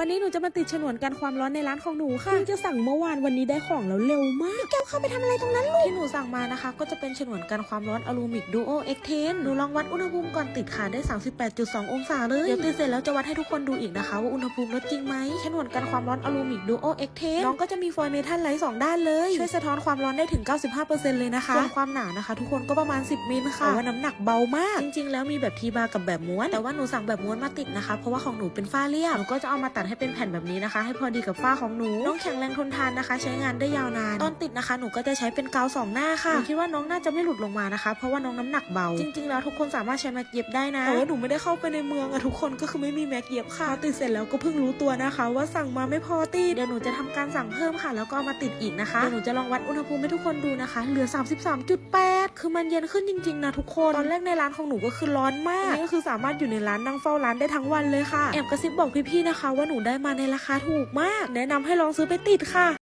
วันนี้หนูจะมาติดฉนวนกันความร้อนในร้านของหนูค่ะเพิ่งจะสั่งเมื่อวานวันนี้ได้ของแล้วเร็วมากแก้วเข้าไปทำอะไรตรงนั้นลูกที่หนูสั่งมานะคะ ก็จะเป็นฉนวนกันความร้อนอลูมิกดูโอเอ็กเทนหนูลองวัดอุณหภูมิก่อนติดค่ะได้ 38.2 องศาเลยเดี๋ยวติดเสร็จแล้วจะวัดให้ทุกคนดูอีกนะคะ ว่าอุณหภูมิลดจริงไหมฉนวนกันความร้อนอลูมิกดูโอเอ็กเทนน้องก็จะมีฟอยล์เมทัลไลท์สองด้านเลยช่วยสะท้อนความร้อนได้ถึง 95%เลยนะคะส่วนความหนานะคะ ทุกคนก็ประมาณ 10 มิลค่ะแต่ว่าน้ำหนักเบามาก จริง ๆ แล้วมีแบบทีบาร์กับแบบม้วนแต่ว่าหนูสั่งแบบม้วนมาติดนะคะ เพราะว่าของหนูเป็นฝ้าเรียบหนูก็จะเอามาตัดให้เป็นแผ่นแบบนี้นะคะ ให้พอดีกับฝ้าของหนู น้องแข็งแรงทนทานนะคะ ใช้งานได้ยาวนาน ตอนติดนะคะ หนูก็จะใช้เป็นกาวสองหน้าค่ะหนูคิดว่าน้องน่าจะไม่หลุดลงมานะคะ เพราะว่าน้องน้ำหนักเบา จริงๆแล้วทุกคนสามารถใช้แม็กเย็บได้นะแต่ว่าหนูไม่ได้เข้าไปในเมืองอะทุกคนก็คือไม่มีแม็กเย็บค่ะติดเสร็จแล้วก็เพิ่งรู้ตัวนะคะ ว่าสั่งมาไม่พอติดเดี๋ยวหนูจะทำการสั่งเพิ่มค่ะ แล้วก็เอามาติดอีกนะคะเดี๋ยวหนูจะลองวัดอุณหภูมิให้ทุกคนดูนะคะ เหลือ 33.8 คือมันเย็นขึ้นจริงๆนะทุกคนตอนแรกในร้านของหนูก็คือร้อนมากนี่ก็คือสามารถอยู่ในร้านนั่งเฝ้าร้านได้ทั้งวันเลยค่ะแอบกระซิบบอกพี่ๆนะคะว่าหนูได้มาในราคาถูกมาก แนะนำให้ลองซื้อไปติดค่ะ